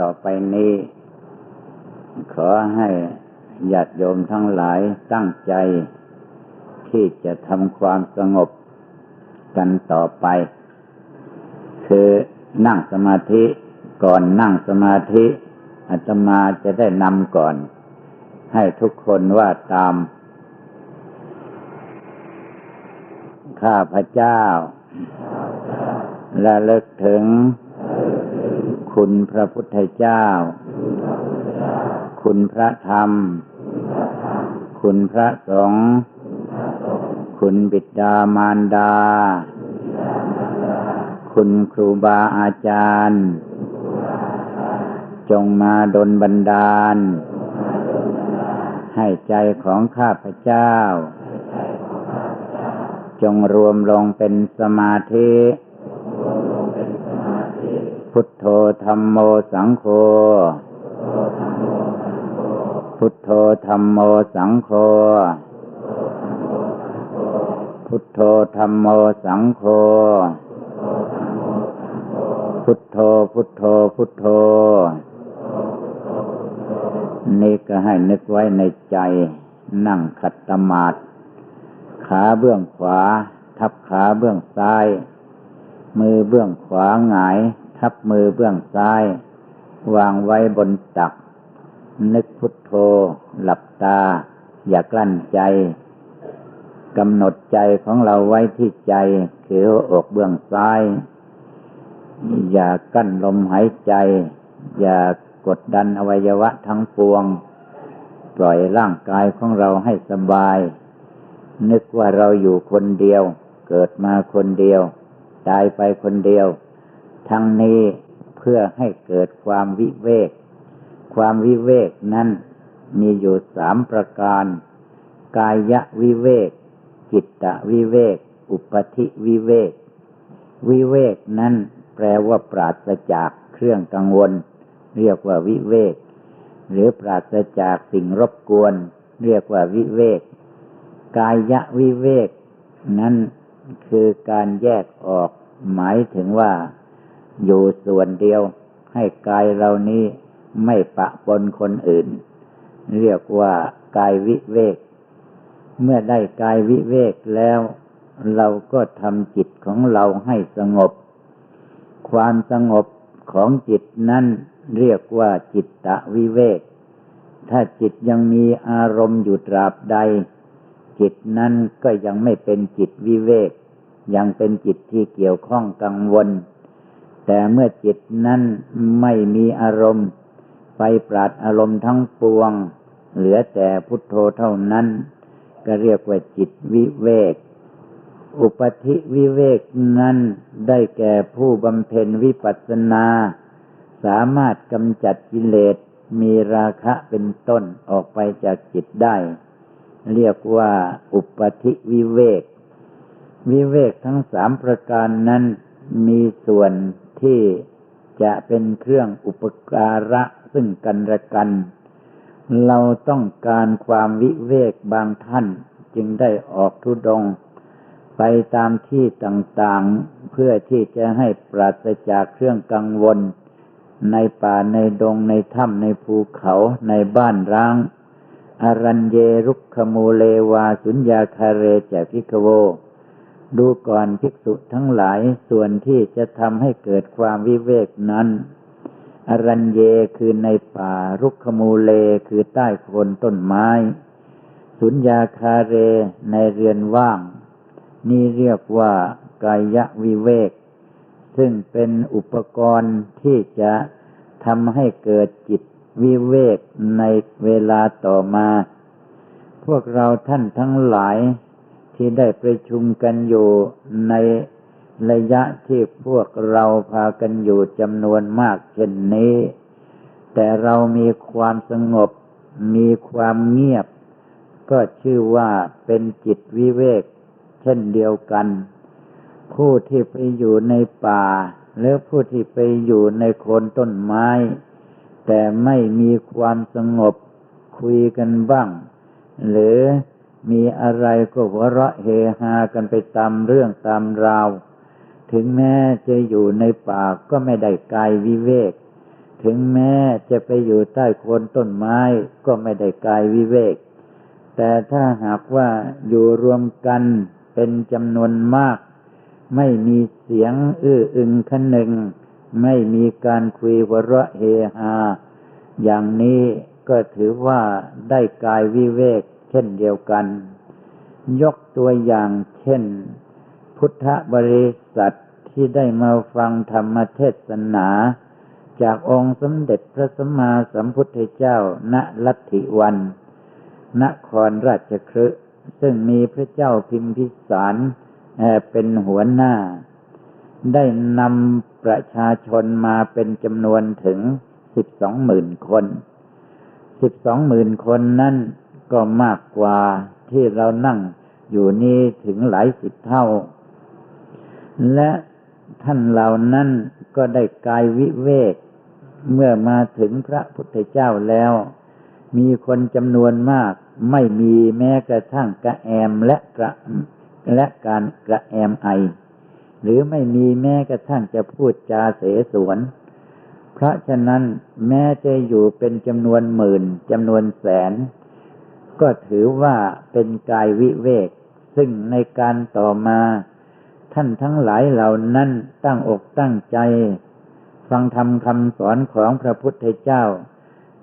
ต่อไปนี้ ขอให้ญาติโยมทั้งหลายตั้งใจ ที่จะทำความสงบกันต่อไป คือนั่งสมาธิก่อนนั่งสมาธิอาตมาจะได้นำก่อน ให้ทุกคนว่าตาม ข้าพระเจ้าระเลึกถึง คุณพระพุทธเจ้า คุณพระธรรม คุณพระสงฆ์คุณบิดามารดา คุณครูบาอาจารย์ จงมาดลบันดาล ให้ใจของข้าพเจ้า จงรวมลงเป็นสมาธิ พุทโธธรรมโมสังโฆ พุทโธธรรมโมสังโฆ พุทโธธรรมโมสังโฆ พุทโธพุทโธพุทโธ นี่ก็ให้นึกไว้ในใจนั่งขัดตมาดขาเบื้องขวา ทับขาเบื้องซ้าย มือเบื้องขวาหงาย ทับมือเบื้องซ้าย วางไว้บนตัก นึกพุทโธ หลับตา อย่ากลั้นใจกำหนดใจของเราไว้ที่ใจ คือหัวอกเบื้องซ้าย อย่ากั้นลมหายใจ อย่ากดดันอวัยวะทั้งปวง ปล่อยร่างกายของเราให้สบาย นึกว่าเราอยู่คนเดียว เกิดมาคนเดียว ตายไปคนเดียว ทั้งนี้เพื่อให้เกิดความวิเวก ความวิเวกนั้นมีอยู่สามประการ กายวิเวก จิตตวิเวก อุปธิวิเวก วิเวกนั้นแปลว่าปราศจากเครื่องกังวล เรียกว่าวิเวก หรือปราศจากสิ่งรบกวน เรียกว่าวิเวก กายวิเวก นั้นคือการแยกออก หมายถึงว่า อยู่ส่วนเดียว ให้กายเรานี้ไม่ปะปนคนอื่น เรียกว่ากายวิเวก เมื่อได้กายวิเวกแล้ว เราก็ทำจิตของเราให้สงบ ความสงบของจิตนั้นเรียกว่าจิตตะวิเวก ถ้าจิตยังมีอารมณ์อยู่ตราบใด จิตนั้นก็ยังไม่เป็นจิตวิเวก ยังเป็นจิตที่เกี่ยวข้องกังวล แต่เมื่อจิตนั้นไม่มีอารมณ์ ไปปราดอารมณ์ทั้งปวง เหลือแต่พุทโธเท่านั้น ก็เรียกว่าจิตวิเวก อุปธิวิเวกนั้นได้แก่ผู้บำเพ็ญวิปัสสนา สามารถกำจัดกิเลสมีราคะเป็นต้นออกไปจากจิตได้ เรียกว่าอุปธิวิเวก วิเวกทั้งสามประการนั้นมีส่วน ที่จะเป็นเครื่องอุปการะซึ่งกันและกัน เราต้องการความวิเวกบางท่านจึงได้ออกทุดง ไปตามที่ต่างๆ เพื่อที่จะให้ปราศจากเครื่องกังวล ในป่าในดงในถ้ำในภูเขาในบ้านร้างอรัญเยรุกขมูเลวาสุญญาคาเรจพิกโว ดูก่อนภิกษุทั้งหลายส่วนที่จะทำให้เกิดความวิเวกนั้น อรัญเยคือในป่ารุกขมูเลคือใต้โคนต้นไม้ สุญญาคาเรในเรือนว่าง นี่เรียกว่ากายวิเวก ซึ่งเป็นอุปกรณ์ที่จะทำให้เกิดจิตวิเวกในเวลาต่อมา พวกเราท่านทั้งหลาย ที่ได้ประชุมกันอยู่ในระยะที่พวกเราพากันอยู่จำนวนมากเช่นนี้ แต่เรามีความสงบ มีความเงียบ ก็ชื่อว่าเป็นจิตวิเวก เช่นเดียวกัน ผู้ที่ไปอยู่ในป่า หรือผู้ที่ไปอยู่ในโคนต้นไม้ แต่ไม่มีความสงบคุยกันบ้าง หรือ มีอะไรก็หัวเราะเฮฮากันไปตามเรื่องตามราว ถึงแม้จะอยู่ในป่าก็ไม่ได้กายวิเวก ถึงแม้จะไปอยู่ใต้โคนต้นไม้ก็ไม่ได้กายวิเวก แต่ถ้าหากว่าอยู่รวมกันเป็นจำนวนมาก ไม่มีเสียงอื้ออึงคันหนึ่ง ไม่มีการคุยหัวเราะเฮฮาอย่างนี้ก็ถือว่าได้กายวิเวก เช่นเดียวกัน ยกตัวอย่างเช่น พุทธบริษัทที่ได้มาฟังธรรมเทศนา จากองค์สมเด็จพระสัมมาสัมพุทธเจ้า ณลัทธิวันนครราชคฤห์ซึ่งมีพระเจ้าพิมพิสารเป็นหัวหน้า ได้นำประชาชนมาเป็นจำนวนถึงสิบสองหมื่นคนสิบสองหมื่นคนนั่น ก็มากกว่าที่เรานั่งอยู่นี้ถึงหลายสิบเท่า และท่านเหล่านั้นก็ได้กายวิเวก เมื่อมาถึงพระพุทธเจ้าแล้ว มีคนจำนวนมาก ไม่มีแม้กระทั่งกระแอมและกระและการกระแอมไอ หรือไม่มีแม้กระทั่งจะพูดจาเสสวน เพราะฉะนั้นแม้จะอยู่เป็นจำนวนหมื่นจำนวนแสน ก็ถือว่าเป็นกายวิเวก ซึ่งในการต่อมา ท่านทั้งหลายเหล่านั้นตั้งอกตั้งใจ ฟังธรรมคำสอนของพระพุทธเจ้า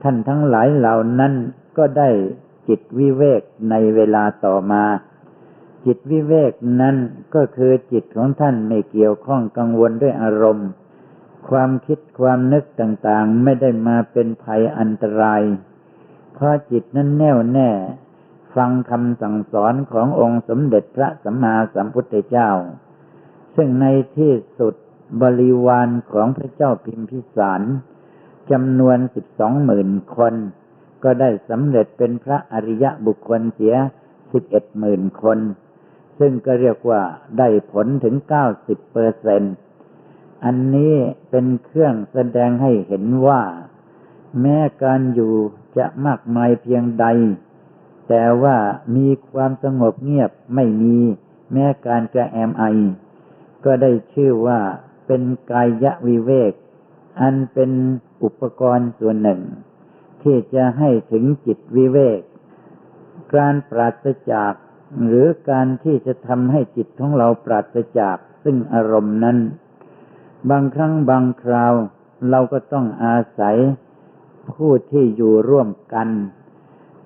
ท่านทั้งหลายเหล่านั้นก็ได้จิตวิเวกในเวลาต่อมา จิตวิเวกนั้นก็คือจิตของท่านไม่เกี่ยวข้องกังวลด้วยอารมณ์ ความคิดความนึกต่างๆ ไม่ได้มาเป็นภัยอันตราย เพราะจิตนั้นแน่วแน่ ฟังคำสั่งสอนขององค์สมเด็จพระสัมมาสัมพุทธเจ้า ซึ่งในที่สุดบริวารของพระเจ้าพิมพิสารจำนวนสิบสองหมื่นคน ก็ได้สำเร็จเป็นพระอริยะบุคคลเสียสิบเอ็ดหมื่นคน ซึ่งก็เรียกว่าได้ผลถึงเก้าสิบเปอร์เซนอันนี้เป็นเครื่องแสดงให้เห็นว่า แม้การอยู่ จะมากมายเพียงใด แต่ว่ามีความสงบเงียบไม่มีแม้การกระแอมไอ ก็ได้ชื่อว่าเป็นกายะวิเวก อันเป็นอุปกรณ์ส่วนหนึ่ง ที่จะให้ถึงจิตวิเวก การปราศจากหรือการที่จะทำให้จิตของเราปราศจากซึ่งอารมณ์นั้น บางครั้งบางคราวเราก็ต้องอาศัย ผู้ที่อยู่ร่วมกัน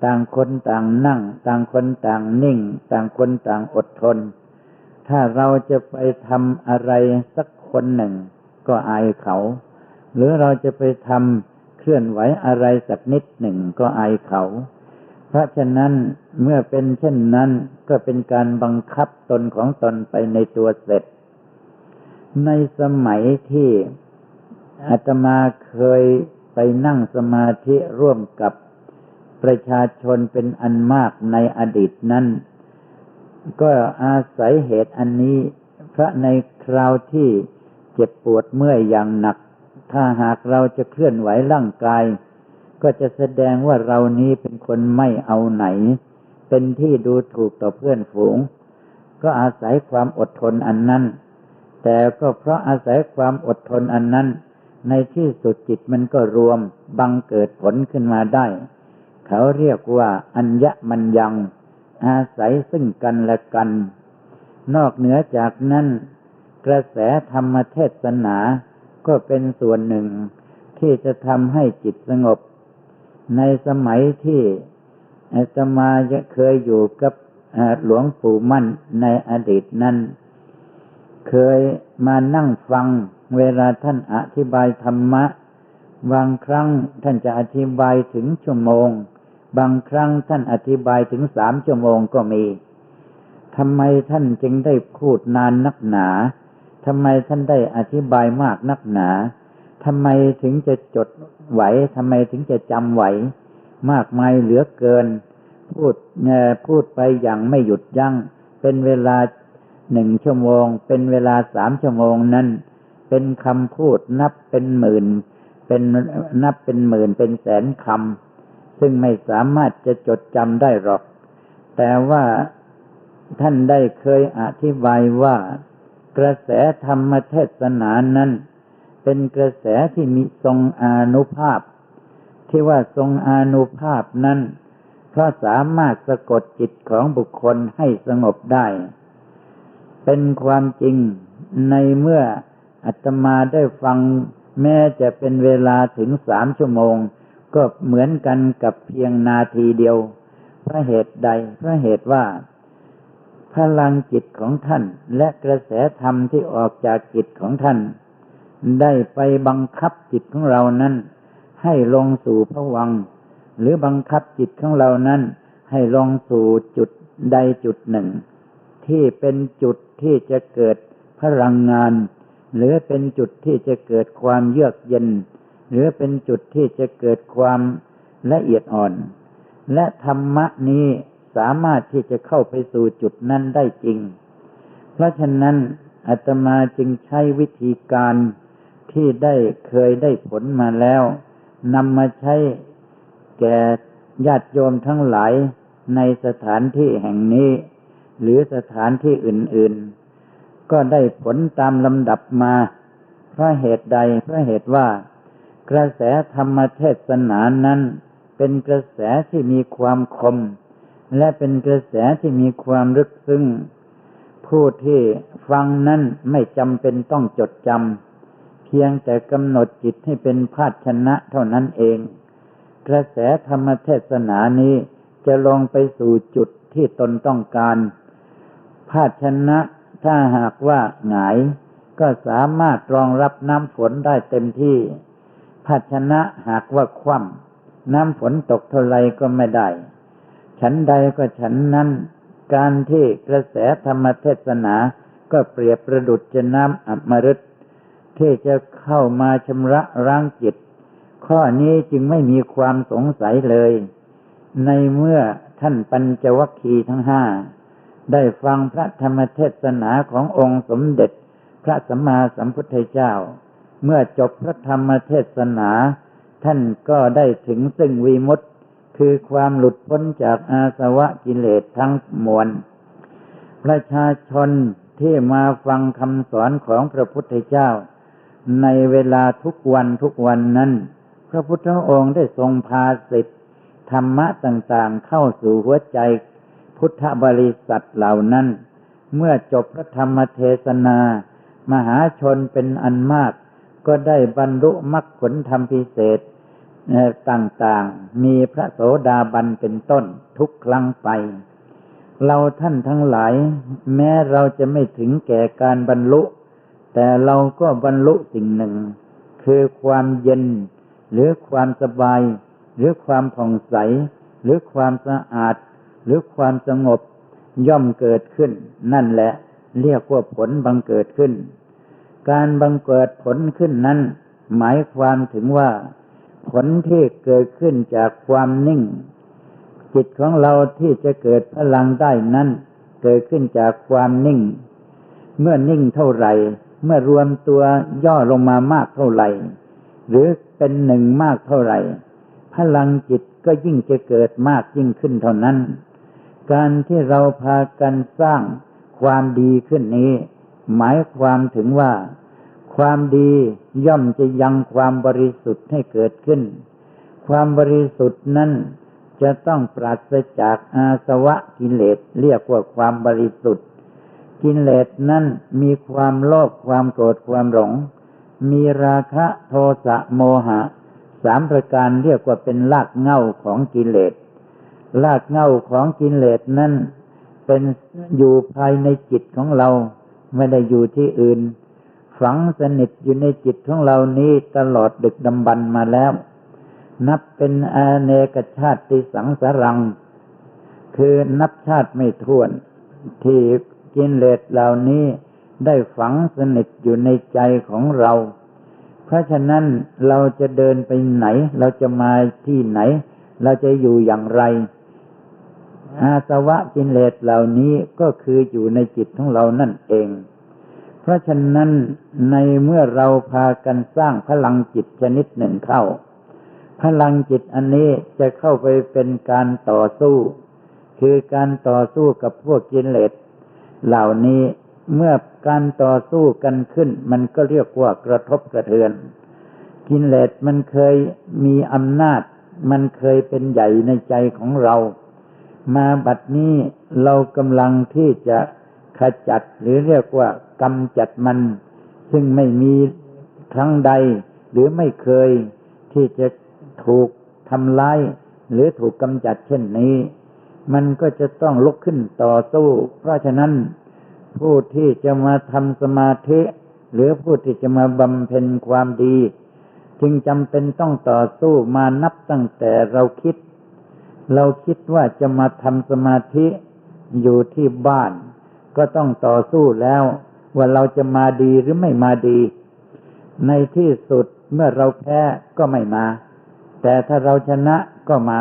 ต่างคนต่างนั่ง ต่างคนต่างนิ่ง ต่างคนต่างอดทน ถ้าเราจะไปทำอะไรสักคนหนึ่ง ก็อายเขา หรือเราจะไปทำเคลื่อนไหวอะไรสักนิดหนึ่งก็อายเขา เพราะฉะนั้นเมื่อเป็นเช่นนั้นก็เป็นการบังคับตนของตนไปในตัวเสร็จ ในสมัยที่อาตมาเคย ไปนั่งสมาธิร่วมกับประชาชนเป็นอันมากในอดีตนั้น ก็อาศัยเหตุอันนี้ พระในคราวที่เจ็บปวดเมื่อยอย่างหนัก ถ้าหากเราจะเคลื่อนไหวร่างกาย ก็จะแสดงว่าเรานี้เป็นคนไม่เอาไหน เป็นที่ดูถูกต่อเพื่อนฝูง ก็อาศัยความอดทนอันนั้น แต่ก็เพราะอาศัยความอดทนอันนั้น ในที่สุดจิตมันก็รวมบังเกิดผลขึ้นมาได้ เขาเรียกว่า อัญญมัญยัง อาศัยซึ่งกันและกัน นอกเหนือจากนั้น กระแสธรรมเทศนาก็เป็นส่วนหนึ่งที่จะทำให้จิตสงบ ในสมัยที่อาตมาเคยอยู่กับหลวงปู่มั่นในอดีตนั้น เคยมานั่งฟัง เวลาท่านอธิบายธรรมะ บางครั้งท่านจะอธิบายถึงชั่วโมง บางครั้งท่านอธิบายถึงสามชั่วโมงก็มีทำไมท่านจึงได้พูดนานนักหนาทำไมท่านได้อธิบายมากนักหนาทำไมถึงจะจดไหวทำไมถึงจะจำไหว มากมายเหลือเกิน พูดพูดไปอย่างไม่หยุดยัง้ง เป็นเวลาหนึ่งชั่วโมง เป็นเวลาสามชั่วโมงนั้น เป็นคำพูดนับเป็นหมื่น เป็นนับเป็นหมื่นเป็นแสนคำซึ่งไม่สามารถจะจดจำได้หรอก แต่ว่าท่านได้เคยอธิบายว่ากระแสธรรมเทศนานั้น เป็นกระแสที่มีทรงอนุภาพ ที่ว่าทรงอนุภาพนั้นเพราะสามารถสะกดจิตของบุคคลให้สงบได้ เป็นความจริงในเมื่อ อาตมาได้ฟังแม้จะเป็นเวลาถึงสามชั่วโมง ก็เหมือนกันกับเพียงนาทีเดียว เพราะเหตุใด เพราะเหตุว่า พลังจิตของท่าน และกระแสธรรมที่ออกจากจิตของท่าน ได้ไปบังคับจิตของเรานั้น ให้ลงสู่พระวัง หรือบังคับจิตของเรานั้น ให้ลงสู่จุดใดจุดหนึ่ง ที่เป็นจุดที่จะเกิดพลังงาน หรือเป็นจุดที่จะเกิดความเยือกเย็น หรือเป็นจุดที่จะเกิดความละเอียดอ่อน และธรรมะนี้สามารถที่จะเข้าไปสู่จุดนั้นได้จริง เพราะฉะนั้นอาตมาจึงใช้วิธีการที่ได้เคยได้ผลมาแล้วนำมาใช้แก่ญาติโยมทั้งหลายในสถานที่แห่งนี้ หรือสถานที่อื่น ๆ ก็ได้ผลตามลำดับมาเพราะเหตุใดเพราะเหตุว่า กระแสธรรมเทศนานั้น เป็นกระแสที่มีความคม และเป็นกระแสที่มีความลึกซึ้งผู้ที่ฟังนั้นไม่จำเป็นต้องจดจำเพียงแต่กำหนดจิตให้เป็นภาชนะเท่านั้นเอง กระแสธรรมเทศนานี้จะลงไปสู่จุดที่ตนต้องการ ภาชนะ ถ้าหากว่าหงาย ก็สามารถรองรับน้ำฝนได้เต็มที่ ภาชนะหากว่าคว่ำน้ำฝนตกเท่าไรก็ไม่ได้ ฉันใดก็ฉันนั้น การที่กระแสธรรมเทศนาก็เปรียบประดุจจะน้ำอัมฤตที่จะเข้ามาชำระร่างจิต ข้อนี้จึงไม่มีความสงสัยเลย ในเมื่อท่านปัญจวัคคีย์ทั้งห้า ได้ฟังพระธรรมเทศนาขององค์สมเด็จ พระสัมมาสัมพุทธเจ้า เมื่อจบพระธรรมเทศนา ท่านก็ได้ถึงซึ่งวีมุตติ คือความหลุดพ้นจากอาสวะกิเลสทั้งมวล ประชาชนที่มาฟังคำสอนของพระพุทธเจ้า ในเวลาทุกวันทุกวันนั้น พระพุทธองค์ได้ทรงพาสิทธิธรรมะต่างๆเข้าสู่หัวใจ พุทธบริษัทเหล่านั้น เมื่อจบพระธรรมเทศนา มหาชนเป็นอันมาก ก็ได้บรรลุมรรคผลธรรมพิเศษต่างๆ มีพระโสดาบันเป็นต้นทุกครั้งไป เราท่านทั้งหลาย แม้เราจะไม่ถึงแก่การบรรลุ แต่เราก็บรรลุสิ่งหนึ่ง คือความเย็น หรือความสบาย หรือความผ่องใส หรือความสะอาด หรือความสงบย่อมเกิดขึ้น นั่นแหละ เรียกว่าผลบังเกิดขึ้น การบังเกิดผลขึ้นนั้น หมายความถึงว่า ผลที่เกิดขึ้นจากความนิ่ง จิตของเราที่จะเกิดพลังได้นั้น เกิดขึ้นจากความนิ่ง เมื่อนิ่งเท่าไหร่ เมื่อรวมตัวย่อลงมามากเท่าไหร่ หรือเป็นหนึ่งมากเท่าไหร่ พลังจิตก็ยิ่งจะเกิดมากยิ่งขึ้นเท่านั้น การที่เราพากันสร้างความดีขึ้นนี้ หมายความถึงว่า ความดีย่อมจะยังความบริสุทธิ์ให้เกิดขึ้น ความบริสุทธิ์นั้นจะต้องปราศจากอาสวะกิเลสเรียกว่าความบริสุทธิ์ กิเลสนั้นมีความโลภความโกรธความหลง มีราคะโทสะโมหะ สามประการเรียกว่าเป็นรากเง่าของกิเลส รากเง่าของกิเลสนั้นเป็นอยู่ภายในจิตของเรา ไม่ได้อยู่ที่อื่น ฝังสนิทอยู่ในจิตของเรานี้ตลอดดึกดำบรรมาแล้ว นับเป็นอาเนกชาติสังสารัง คือนับชาติไม่ท้วน ที่กินเลสเหล่านี้ได้ฝังสนิทอยู่ในใจของเรา เพราะฉะนั้นเราจะเดินไปไหน เราจะมาที่ไหน เราจะอยู่อย่างไร อาสวะกินเลสเหล่านี้ก็คืออยู่ในจิตของเรานั่นเอง เพราะฉะนั้นในเมื่อเราพากันสร้างพลังจิตชนิดหนึ่งเข้า พลังจิตอันนี้จะเข้าไปเป็นการต่อสู้ คือการต่อสู้กับพวกกิเลสเหล่านี้เมื่อการต่อสู้กันขึ้น มันก็เรียกว่ากระทบกระเทือน กินเลสมันเคยมีอำนาจ มันเคยเป็นใหญ่ในใจของเรา มาบัดนี้เรากำลังที่จะขจัดหรือเรียกว่ากำจัดมัน ซึ่งไม่มีครั้งใด หรือไม่เคยที่จะถูกทำลายหรือถูกกำจัดเช่นนี้ มันก็จะต้องลุกขึ้นต่อสู้ เพราะฉะนั้นผู้ที่จะมาทำสมาธิ หรือผู้ที่จะมาบำเพ็ญความดี จึงจำเป็นต้องต่อสู้มานับตั้งแต่เราคิด เราคิดว่าจะมาทำสมาธิอยู่ที่บ้าน ก็ต้องต่อสู้แล้ว ว่าเราจะมาดีหรือไม่มาดี ในที่สุดเมื่อเราแพ้ก็ไม่มา แต่ถ้าเราชนะก็มา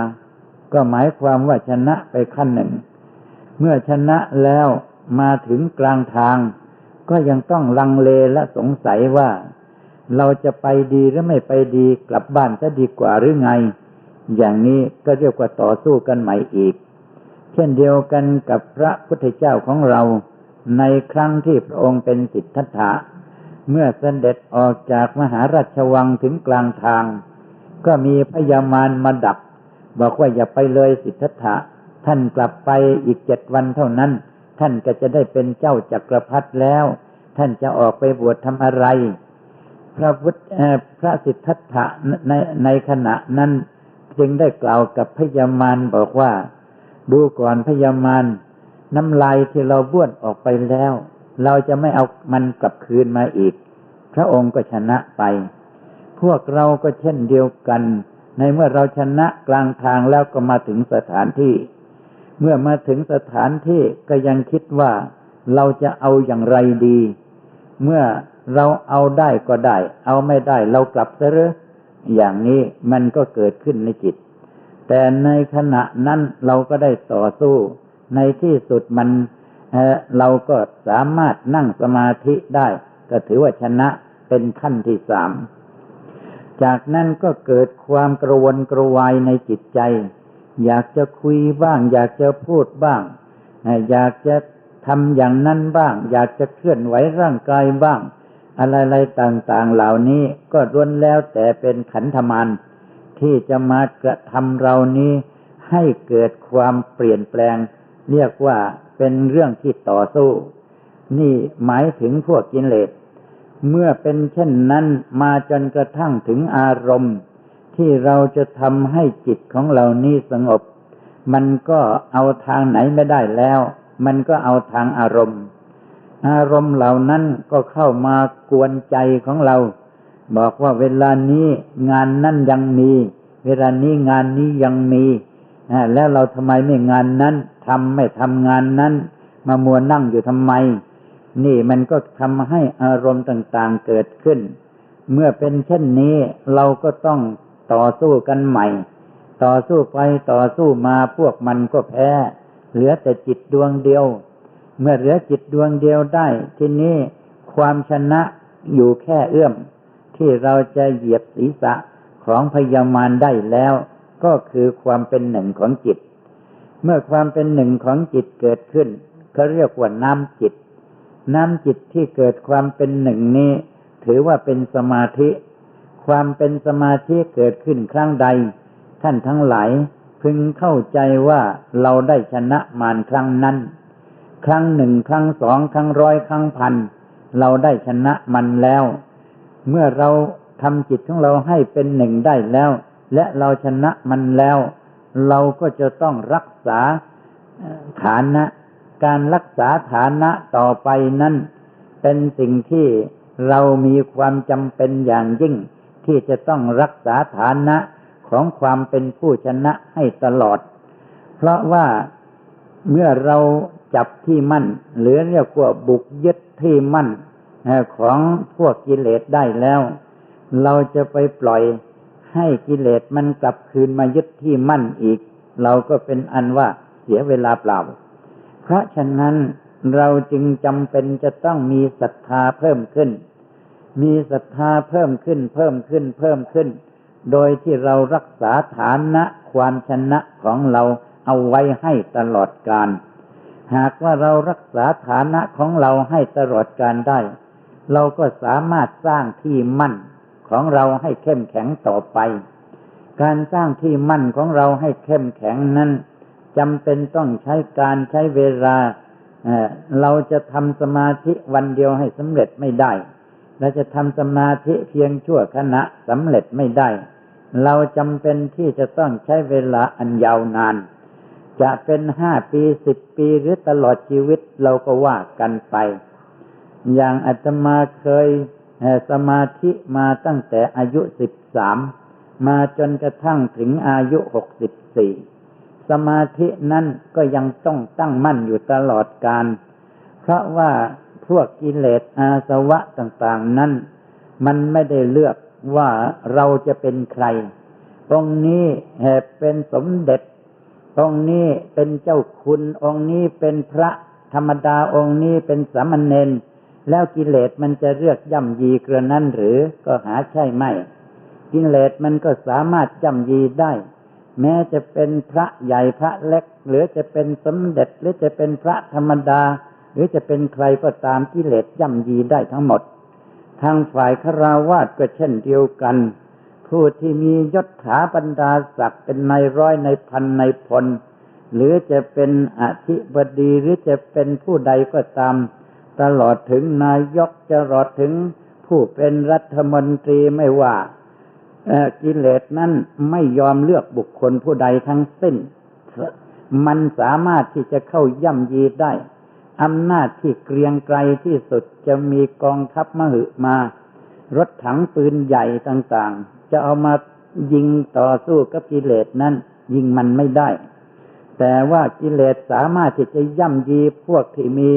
ก็หมายความว่าชนะไปขั้นหนึ่ง เมื่อชนะแล้วมาถึงกลางทาง ก็ยังต้องลังเลและสงสัยว่า เราจะไปดีหรือไม่ไปดีกลับบ้านจะดีกว่าหรือไง อย่างนี้ก็เรียกว่าต่อสู้กันใหม่อีก เช่นเดียวกันกับพระพุทธเจ้าของเรา ในครั้งที่พระองค์เป็นสิทธัตถะเมื่อเสด็จออกจากมหาราชวังถึงกลางทาง ก็มีพญามารมาดัก บอกว่าอย่าไปเลยสิทธัตถะท่านกลับไปอีกเจ็ดวันเท่านั้น ท่านก็จะได้เป็นเจ้าจักรพรรดิแล้ว ท่านจะออกไปบวชทำอะไร พระพุทธพระสิทธัตถะในในขณะนั้น จึงได้กล่าวกับพญามารบอกว่า ดูก่อนพญามารน้ำลายที่เราบ้วนออกไปแล้ว เราจะไม่เอามันกลับคืนมาอีก พระองค์ก็ชนะไป พวกเราก็เช่นเดียวกัน ในเมื่อเราชนะกลางทางแล้วก็มาถึงสถานที่ เมื่อมาถึงสถานที่ก็ยังคิดว่าเราจะเอาอย่างไรดี เมื่อเราเอาได้ก็ได้ เอาไม่ได้เรากลับซะหรือ อย่างนี้มันก็เกิดขึ้นในจิต แต่ในขณะนั้นเราก็ได้ต่อสู้ ในที่สุดมันเเราก็สามารถนั่งสมาธิได้ ก็ถือว่าชนะเป็นขั้นที่สาม จากนั้นก็เกิดความกระวนกระวายในจิตใจ อยากจะคุยบ้าง อยากจะพูดบ้าง อยากจะทำอย่างนั้นบ้าง อยากจะเคลื่อนไหวร่างกายบ้าง อะไรๆต่างๆเหล่านี้ก็ล้วนแล้วแต่เป็นขันธมานที่จะมากระทำเรานี้ให้เกิดความเปลี่ยนแปลง เรียกว่าเป็นเรื่องที่ต่อสู้ นี่หมายถึงพวกกินเลสเมื่อเป็นเช่นนั้นมาจนกระทั่งถึงอารมณ์ ที่เราจะทำให้จิตของเรานี้สงบ มันก็เอาทางไหนไม่ได้แล้ว มันก็เอาทางอารมณ์ อารมณ์เหล่านั้นก็เข้ามากวนใจของเรา บอกว่าเวลานี้งานนั่นยังมี เวลานี้งานนี้ยังมีแล้วเราทำไมไม่งานนั้นทำไม่ทำงานนั้น มามัวนั่งอยู่ทำไม นี่มันก็ทำให้อารมณ์ต่างๆเกิดขึ้น เมื่อเป็นเช่นนี้เราก็ต้องต่อสู้กันใหม่ ต่อสู้ไปต่อสู้มาพวกมันก็แพ้ เหลือแต่จิตดวงเดียว เมื่อเหลือจิตดวงเดียวได้ ทีนี้ความชนะอยู่แค่เอื้อม ที่เราจะเหยียบศีรษะของพยามารได้แล้ว ก็คือความเป็นหนึ่งของจิต เมื่อความเป็นหนึ่งของจิตเกิดขึ้นเขาเรียกว่าน้ำจิต น้ำจิตที่เกิดความเป็นหนึ่งนี้ ถือว่าเป็นสมาธิ ความเป็นสมาธิเกิดขึ้นครั้งใด ท่านทั้งหลายพึงเข้าใจว่าเราได้ชนะมารครั้งนั้น ครั้งหนึ่ง ครั้งสอง ครั้งร้อย ครั้งพัน เราได้ชนะมันแล้ว เมื่อเราทำจิตของเราให้เป็นหนึ่งได้แล้ว และเราชนะมันแล้ว เราก็จะต้องรักษาฐานะ การรักษาฐานะต่อไปนั้น เป็นสิ่งที่เรามีความจำเป็นอย่างยิ่ง ที่จะต้องรักษาฐานะของความเป็นผู้ชนะให้ตลอด เพราะว่าเมื่อเรา จับที่มั่น หรือเรียกว่าบุกยึดที่มั่นของพวกกิเลสได้แล้ว เราจะไปปล่อยให้กิเลสมันกลับคืนมายึดที่มั่นอีก เราก็เป็นอันว่าเสียเวลาเปล่า เพราะฉะนั้นเราจึงจำเป็นจะต้องมีศรัทธาเพิ่มขึ้น มีศรัทธาเพิ่มขึ้น เพิ่มขึ้น เพิ่มขึ้น โดยที่เรารักษาฐานะความชนะของเราเอาไว้ให้ตลอดการ หากว่าเรารักษาฐานะของเราให้ตลอดการได้ เราก็สามารถสร้างที่มั่นของเราให้เข้มแข็งต่อไป การสร้างที่มั่นของเราให้เข้มแข็งนั้นจำเป็นต้องใช้การใช้เวลาเราจะทำสมาธิวันเดียวให้สำเร็จไม่ได้ เราจะทำสมาธิเพียงชั่วขณะสำเร็จไม่ได้ เราจำเป็นที่จะต้องใช้เวลาอันยาวนาน จะเป็นห้าปีสิบปีหรือตลอดชีวิตเราก็ว่ากันไป อย่างอาตมาเคยสมาธิมาตั้งแต่อายุสิบสามมาจนกระทั่งถึงอายุหกสิบสี่สมาธินั้นก็ยังต้องตั้งมั่นอยู่ตลอดการ เพราะว่าพวกกิเลสอาสวะต่างๆนั้นมันไม่ได้เลือกว่าเราจะเป็นใคร ตรงนี้แหบเป็นสมเด็จ ตรงนี้เป็นเจ้าคุณองค์นี้เป็นพระธรรมดาองค์นี้เป็นสามเณรแล้วกิเลสมันจะเลือกย่ำยีกระนั้นหรือก็หาใช่ไม่ กิเลสมันก็สามารถย่ำยีได้ แม้จะเป็นพระใหญ่พระเล็ก หรือจะเป็นสมเด็จหรือจะเป็นพระธรรมดา หรือจะเป็นใครก็ตามกิเลสย่ำยีได้ทั้งหมด ทางฝ่ายคราวาสก็เช่นเดียวกัน ผู้ที่มียศถาบรรดาศักดิ์เป็นในร้อยในพันในพล หรือจะเป็นอธิบดีหรือจะเป็นผู้ใดก็ตาม ตลอดถึงนายกจะรอดถึงผู้เป็นรัฐมนตรีไม่ว่ากิเลสนั้นไม่ยอมเลือกบุคคลผู้ใดทั้งสิ้น มันสามารถที่จะเข้าย่ำยีได้อำนาจที่เกรียงไกรที่สุดจะมีกองทัพมหึมา รถถังปืนใหญ่ต่างๆ จะเอามายิงต่อสู้กับกิเลสนั้น ยิงมันไม่ได้ แต่ว่ากิเลสสามารถที่จะย่ำยีพวกที่มี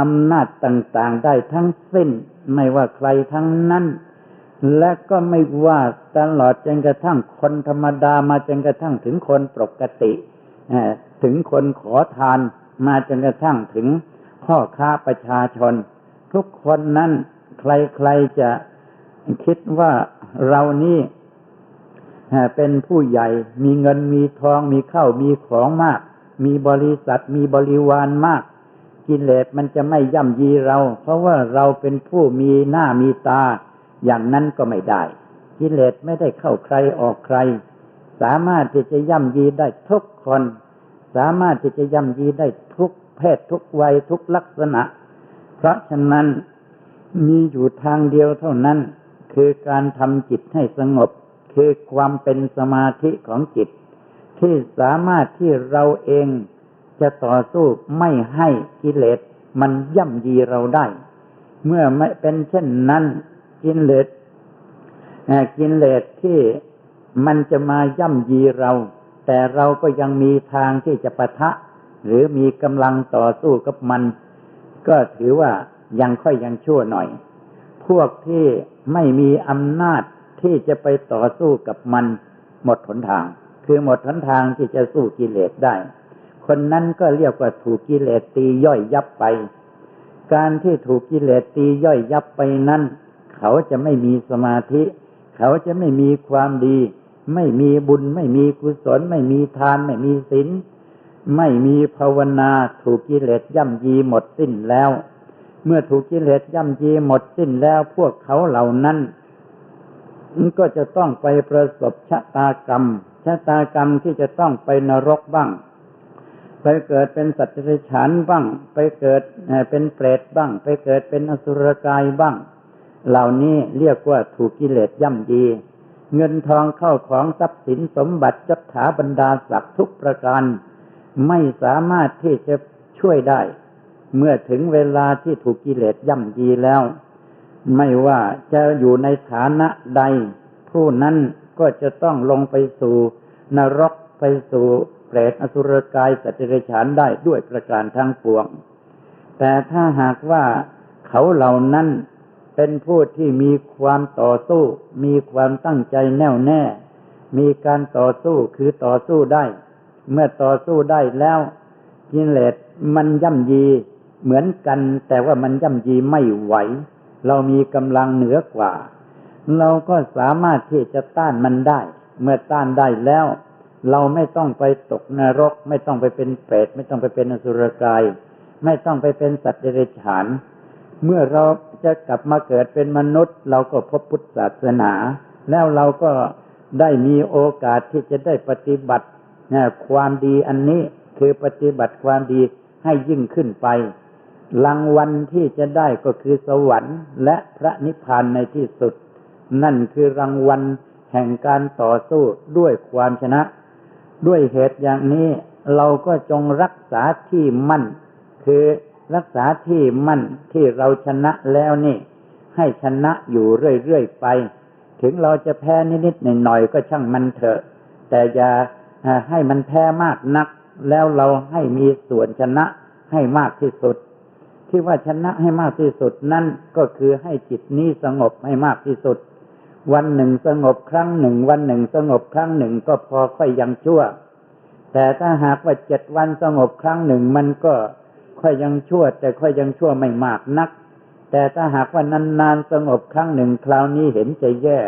อำนาจต่างๆได้ทั้งสิ้น ไม่ว่าใครทั้งนั้น และก็ไม่ว่าตลอดจนกระทั่งคนธรรมดามาจนกระทั่งถึงคนปกติถึงคนขอทานมาจนกระทั่งถึงพ่อค้าประชาชน ทุกคนนั้นใครๆจะคิดว่า เรานี่เป็นผู้ใหญ่ มีเงินมีทองมีข้าวมีของมาก มีบริษัทมีบริวารมาก กิเลสมันจะไม่ย่ำยีเรา เพราะว่าเราเป็นผู้มีหน้ามีตา อย่างนั้นก็ไม่ได้ กิเลสไม่ได้เข้าใครออกใคร สามารถที่จะย่ำยีได้ทุกคน สามารถที่จะย่ำยีได้ทุกเพศทุกวัยทุกลักษณะ เพราะฉะนั้นมีอยู่ทางเดียวเท่านั้น คือการทำจิตให้สงบ คือความเป็นสมาธิของจิต ที่สามารถที่เราเองจะต่อสู้ไม่ให้กิเลสมันย่ำยีเราได้ เมื่อไม่เป็นเช่นนั้นกิเลสกิเลสที่มันจะมาย่ำยีเรา แต่เราก็ยังมีทางที่จะปะทะ หรือมีกำลังต่อสู้กับมัน ก็ถือว่ายังค่อยยังชั่วหน่อย พวกที่ ไม่มีอำนาจที่จะไปต่อสู้กับมันหมดหนทาง คือหมดหนทางที่จะสู้กิเลสได้ คนนั้นก็เรียกว่าถูกกิเลสตีย่อยยับไป การที่ถูกกิเลสตีย่อยยับไปนั้นเขาจะไม่มีสมาธิ เขาจะไม่มีความดี ไม่มีบุญ ไม่มีกุศล ไม่มีทาน ไม่มีศีลไม่มีภาวนาถูกกิเลสย่ำยีหมดสิ้นแล้ว เมื่อถูกกิเลสย่ำยีหมดสิ้นแล้วพวกเขาเหล่านั้นก็จะต้องไปประสบชะตากรรม ชะตากรรมที่จะต้องไปนรกบ้าง ไปเกิดเป็นสัตว์เดรัจฉานบ้าง ไปเกิดเป็นเปรตบ้าง ไปเกิดเป็นอสุรกายบ้าง เหล่านี้เรียกว่าถูกกิเลสย่ำยี เงินทองเข้าของทรัพย์สินสมบัติจับถาบรรดาศักดิ์ทุกประการ ไม่สามารถที่จะช่วยได้ เมื่อถึงเวลาที่ถูกกิเลสย่ำยีแล้ว ไม่ว่าจะอยู่ในฐานะใด ผู้นั้นก็จะต้องลงไปสู่นรกไปสู่เปรตอสุรกายสัตว์เดรัจฉานได้ด้วยประการทั้งปวง แต่ถ้าหากว่าเขาเหล่านั้นเป็นผู้ที่มีความต่อสู้ มีความตั้งใจแน่วแน่ มีการต่อสู้คือต่อสู้ได้ เมื่อต่อสู้ได้แล้วกิเลสมันย่ำยี เหมือนกัน แต่ว่ามันย่ำยีไม่ไหว เรามีกำลังเหนือกว่า เราก็สามารถที่จะต้านมันได้ เมื่อต้านได้แล้ว เราไม่ต้องไปตกนรก ไม่ต้องไปเป็นเปรตไม่ต้องไปเป็นอสุรกาย ไม่ต้องไปเป็นสัตว์เดรัจฉาน เมื่อเราจะกลับมาเกิดเป็นมนุษย์ เราก็พบพุทธศาสนา แล้วเราก็ได้มีโอกาสที่จะได้ปฏิบัติความดีอันนี้คือปฏิบัติความดีให้ยิ่งขึ้นไป รางวัลที่จะได้ก็คือสวรรค์ และพระนิพพานในที่สุด นั่นคือรางวัลแห่งการต่อสู้ด้วยความชนะ ด้วยเหตุอย่างนี้เราก็จงรักษาที่มั่น คือรักษาที่มั่นที่เราชนะแล้วนี่ ให้ชนะอยู่เรื่อยๆไป ถึงเราจะแพ้นิดๆหน่อยๆก็ช่างมันเถอะ แต่อย่าให้มันแพ้มากนัก แล้วเราให้มีส่วนชนะให้มากที่สุด ที่ว่าชนะให้มากที่สุดนั่นก็คือให้จิตนี้สงบให้มากที่สุด วันหนึ่งสงบครั้งหนึ่ง วันหนึ่งสงบครั้งหนึ่งก็พอค่อยยังชั่ว แต่ถ้าหากว่าเจ็ดวันสงบครั้งหนึ่งมันก็ค่อยยังชั่ว แต่ค่อยยังชั่วไม่มากนัก แต่ถ้าหากว่านานๆสงบครั้งหนึ่งคราวนี้เห็นใจแย่